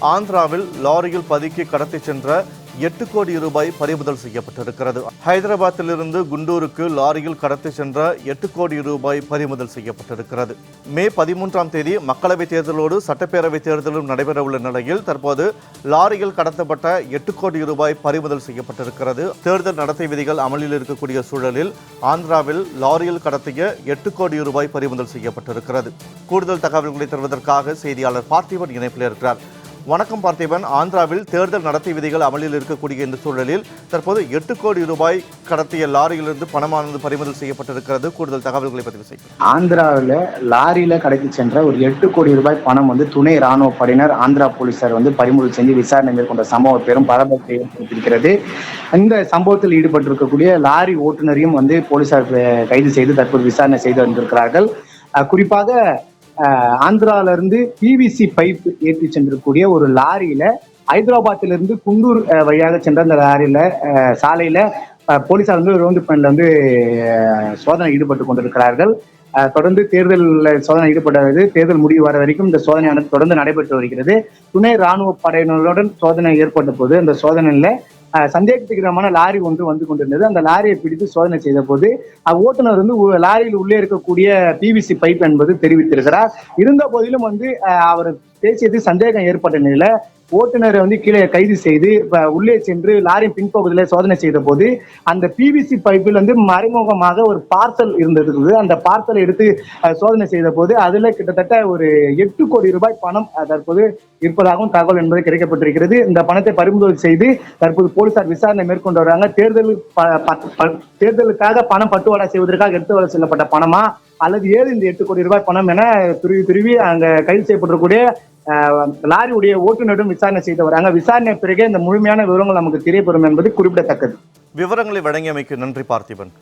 ஆந்திராவில் லாரியில் பதுக்கி கடத்தி சென்ற எட்டு கோடி ரூபாய் பறிமுதல் செய்யப்பட்டிருக்கிறது. ஹைதராபாத்திலிருந்து குண்டூருக்கு லாரியில் கடத்தி சென்ற எட்டு கோடி ரூபாய் பறிமுதல் செய்யப்பட்டிருக்கிறது. மே பதிமூன்றாம் தேதி மக்களவைத் தேர்தலோடு சட்டப்பேரவைத் தேர்தலும் நடைபெறவுள்ள நிலையில் தற்போது லாரியில் கடத்தப்பட்ட எட்டு கோடி ரூபாய் பறிமுதல் செய்யப்பட்டிருக்கிறது. தேர்தல் நடத்தை விதிகள் அமலில் இருக்கக்கூடிய சூழலில் ஆந்திராவில் லாரியில் கடத்திய எட்டு கோடி ரூபாய் பறிமுதல் செய்யப்பட்டிருக்கிறது. கூடுதல் தகவல்களை தருவதற்காக செய்தியாளர் பார்த்திபன் இணைப்பில் இருக்கிறார். வணக்கம் பார்த்திபன். ஆந்திராவில் தேர்தல் நடத்தை விதிகள் அமலில் இருக்கக்கூடிய இந்த சூழலில் தற்போது எட்டு கோடி ரூபாய் கடத்திய லாரியிலிருந்து பணமானது பறிமுதல் செய்யப்பட்டிருக்கிறது. கூடுதல் தகவல்களை பதிவு செய்யும் ஆந்திராவில் லாரியில கடத்தி சென்ற ஒரு எட்டு கோடி ரூபாய் பணம் வந்து துணை ராணுவ படையினர் ஆந்திரா போலீசார் வந்து பறிமுதல் செஞ்சு விசாரணை மேற்கொண்ட சம்பவம் பெரும் பரபரப்பை ஏற்படுத்தியிருக்கிறது. இந்த சம்பவத்தில் ஈடுபட்டிருக்கக்கூடிய லாரி ஓட்டுநரையும் வந்து போலீசார் கைது செய்து தற்போது விசாரணை செய்து வந்திருக்கிறார்கள். குறிப்பாக ஆந்திரால இருந்து பிவிசி பைப் ஏற்றி சென்றக்கூடிய ஒரு லாரியில ஹைதராபாத்திலிருந்து குண்டூர் வழியாக சென்ற அந்த லாரியில சாலையில போலீசார் வந்து ரோந்து பணியில் வந்து சோதனை ஈடுபட்டு கொண்டிருக்கிறார்கள். தொடர்ந்து தேர்தல் சோதனை ஈடுபட்டது தேர்தல் முடிவு வர வரைக்கும் இந்த சோதனையானது தொடர்ந்து நடைபெற்று வருகிறது. துணை ராணுவ படையினருடன் சோதனை ஏற்பட்ட போது அந்த சோதனையில அஹ், சந்தேகத்துக்கிடமான லாரி ஒன்று வந்து கொண்டிருந்தது. அந்த லாரியை பிடித்து சோதனை செய்த போது ஓட்டுநர் வந்து லாரியில் உள்ளே இருக்கக்கூடிய பிவிசி பைப் என்பது தெரிவித்திருக்கிறார். இருந்த போதிலும் வந்து அஹ், அவர் பேசியது சந்தேகம் ஏற்பட்ட நிலையில ஓட்டுநரை வந்து கீழே கைது செய்து உள்ளே சென்று லாரி பின்பகுதியில் சோதனை செய்த போது அந்த பிவிசி பைப்பில் வந்து மறைமுகமாக ஒரு பார்சல் இருந்தது அந்த பார்சலை எடுத்து சோதனை செய்த போது அதுல கிட்டத்தட்ட ஒரு எட்டு கோடி ரூபாய் பணம் தற்போது இருப்பதாகவும் தகவல் என்பது கிடைக்கப்பட்டிருக்கிறது. இந்த பணத்தை பறிமுதல் செய்து தற்போது போலீசார் விசாரணை மேற்கொண்டு வராங்க. தேர்தல் ப- தேர்தலுக்காக பணம் பட்டுவாடா செய்வதற்காக எடுத்து வர செல்லப்பட்ட பணமா? அல்லது ஏது இந்த எட்டு கோடி ரூபாய் பணம் என துருவி துருவி அங்க கைது செய்யப்பட்டிருக்கக்கூடிய லாரியுடைய ஓட்டுநரும் விசாரணை செய்து வராங்க. விசாரணை பிறகு இந்த முழுமையான விவரங்கள் நமக்கு தெரியப்படும் என்பது குறிப்பிடத்தக்கது. விவரங்களை வழங்கியமைக்கு நன்றி பார்த்திபன்.